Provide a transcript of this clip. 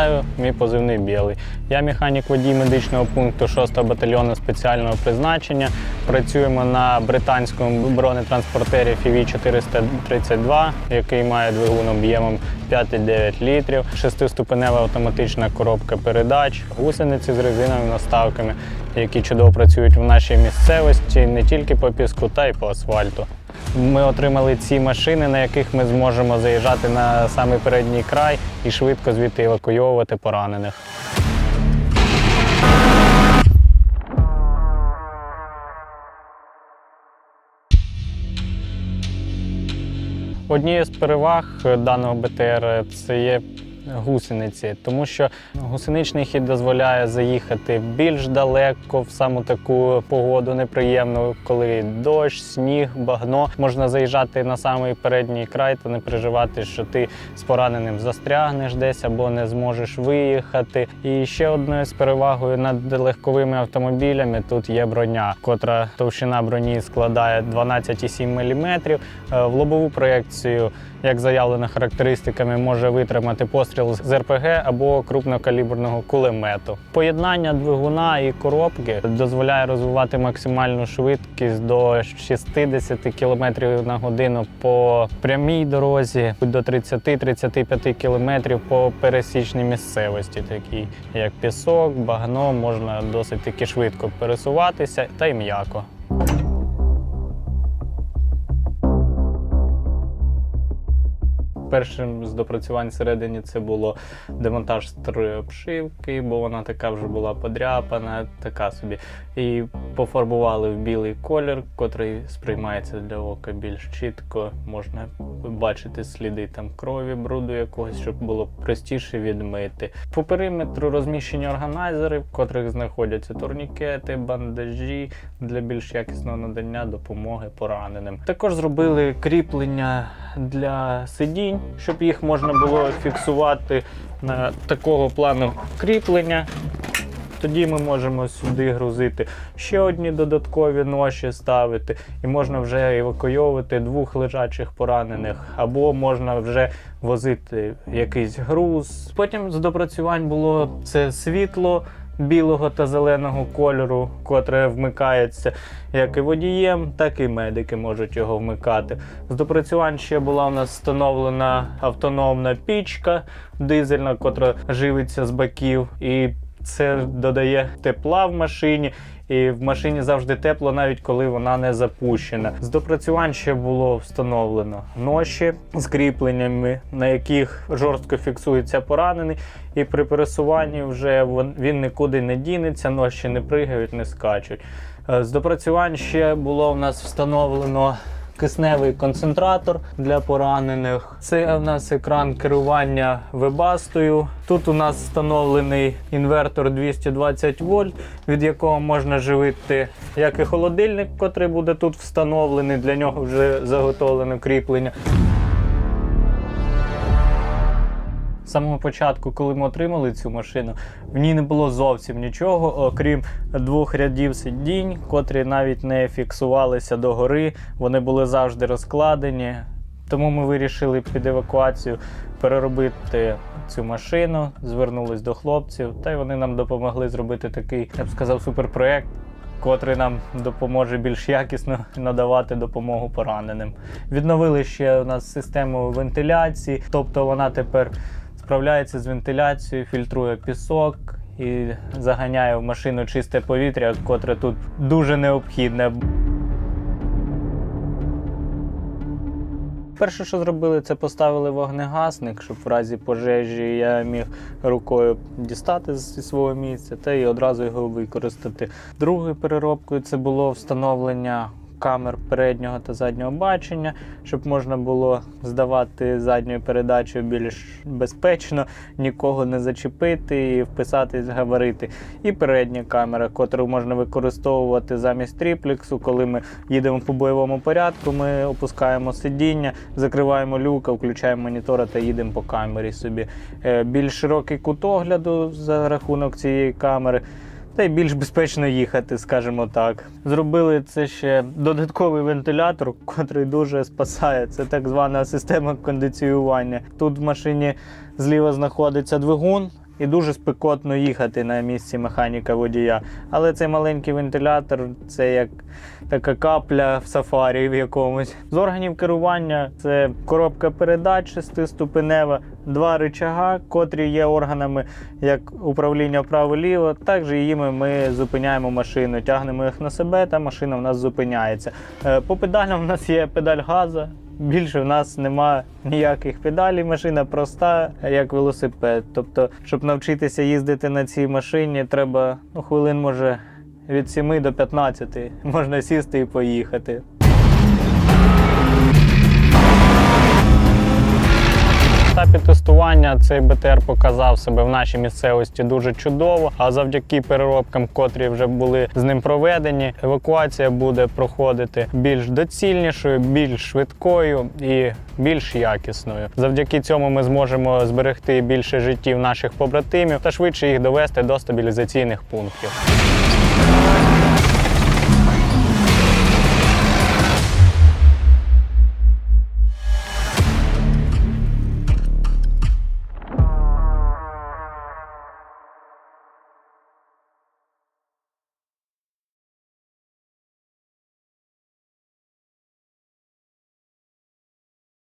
Вітаю, мій позивний білий. Я механік водій медичного пункту 6-го батальйону спеціального призначення. Працюємо на британському бронетранспортері FIV 432, який має двигун об'ємом 5,9 літрів, шестиступенева автоматична коробка передач, гусениці з резиновими наставками, які чудово працюють в нашій місцевості не тільки по піску, та й по асфальту. Ми отримали ці машини, на яких ми зможемо заїжджати на самий передній край і швидко звідти евакуйовувати поранених. Однією з переваг даного БТР це є гусениці, тому що гусеничний хід дозволяє заїхати більш далеко в саму таку погоду неприємну, коли дощ, сніг, багно. Можна заїжджати на самий передній край та не переживати, що ти з пораненим застрягнеш десь або не зможеш виїхати. І ще одною з перевагою над легковими автомобілями тут є броня, котра товщина броні складає 12,7 мм. В лобову проекцію, як заявлено характеристиками, може витримати постріл з РПГ або крупнокаліберного кулемету. Поєднання двигуна і коробки дозволяє розвивати максимальну швидкість до 60 км на годину по прямій дорозі, до 30-35 км по пересічній місцевості, такі як пісок, багно, можна досить таки швидко пересуватися та й м'яко. Першим з допрацювань всередині це було демонтаж старої обшивки, бо вона така вже була подряпана, така собі. І пофарбували в білий колір, котрий сприймається для ока більш чітко. Можна бачити сліди там крові, бруду якогось, щоб було простіше відмити. По периметру розміщені органайзери, в котрих знаходяться турнікети, бандажі для більш якісного надання допомоги пораненим. Також зробили кріплення для сидінь, щоб їх можна було фіксувати на такого плану кріплення. Тоді ми можемо сюди грузити ще одні додаткові ноші ставити, і можна вже евакуйовувати двох лежачих поранених, або можна вже возити якийсь груз. Потім з допрацювань було це світло білого та зеленого кольору, котре вмикається як і водієм, так і медики можуть його вмикати. З допрацювань ще була у нас встановлена автономна пічка дизельна, котра живиться з баків. І це додає тепла в машині, і в машині завжди тепло, навіть коли вона не запущена. З допрацювань ще було встановлено ноші з кріпленнями, на яких жорстко фіксується поранений, і при пересуванні вже він нікуди не дінеться, ноші не пригають, не скачуть. Е, З допрацювань ще було в нас встановлено кисневий концентратор для поранених. Це в нас екран керування вебастою. Тут у нас встановлений інвертор 220 вольт, від якого можна живити як і холодильник, котрий буде тут встановлений. Для нього вже заготовлено кріплення. З самого початку, коли ми отримали цю машину, в ній не було зовсім нічого, окрім двох рядів сидінь, котрі навіть не фіксувалися догори. Вони були завжди розкладені. Тому ми вирішили під евакуацію переробити цю машину, звернулись до хлопців, та й вони нам допомогли зробити такий, я б сказав, суперпроект, котрий нам допоможе більш якісно надавати допомогу пораненим. Відновили ще у нас систему вентиляції, тобто вона тепер справляється з вентиляцією, фільтрує пісок і заганяє в машину чисте повітря, котре тут дуже необхідне. Перше, що зробили, це поставили вогнегасник, щоб в разі пожежі я міг рукою дістати зі свого місця та й одразу його використати. Другою переробкою це було встановлення камер переднього та заднього бачення, щоб можна було здавати задньою передачею більш безпечно, нікого не зачепити і вписатись в габарити. І передня камера, котру можна використовувати замість тріплексу, коли ми їдемо по бойовому порядку, ми опускаємо сидіння, закриваємо люка, включаємо монітора та їдемо по камері собі. Е, Більш широкий кут огляду за рахунок цієї камери. Та й більш безпечно їхати, скажімо так. Зробили це ще додатковий вентилятор, котрий дуже спасає. Це так звана система кондиціювання. Тут в машині зліва знаходиться двигун, і дуже спекотно їхати на місці механіка водія. Але цей маленький вентилятор це як така капля в сафарі в якомусь. З органів керування це коробка передач шестиступенева, два рычага, котрі є органами як управління вправо-ліво. Також їми ми зупиняємо машину, тягнемо їх на себе, та машина в нас зупиняється. Е, По педалям в нас є педаль газу. Більше в нас нема ніяких педалей, машина проста, як велосипед. Тобто, щоб навчитися їздити на цій машині, треба ну, хвилин, може, від 7 до 15. Можна сісти і поїхати. Етапі тестування цей БТР показав себе в нашій місцевості дуже чудово. А завдяки переробкам, котрі вже були з ним проведені, евакуація буде проходити більш доцільнішою, більш швидкою і більш якісною. Завдяки цьому ми зможемо зберегти більше життів наших побратимів та швидше їх довести до стабілізаційних пунктів.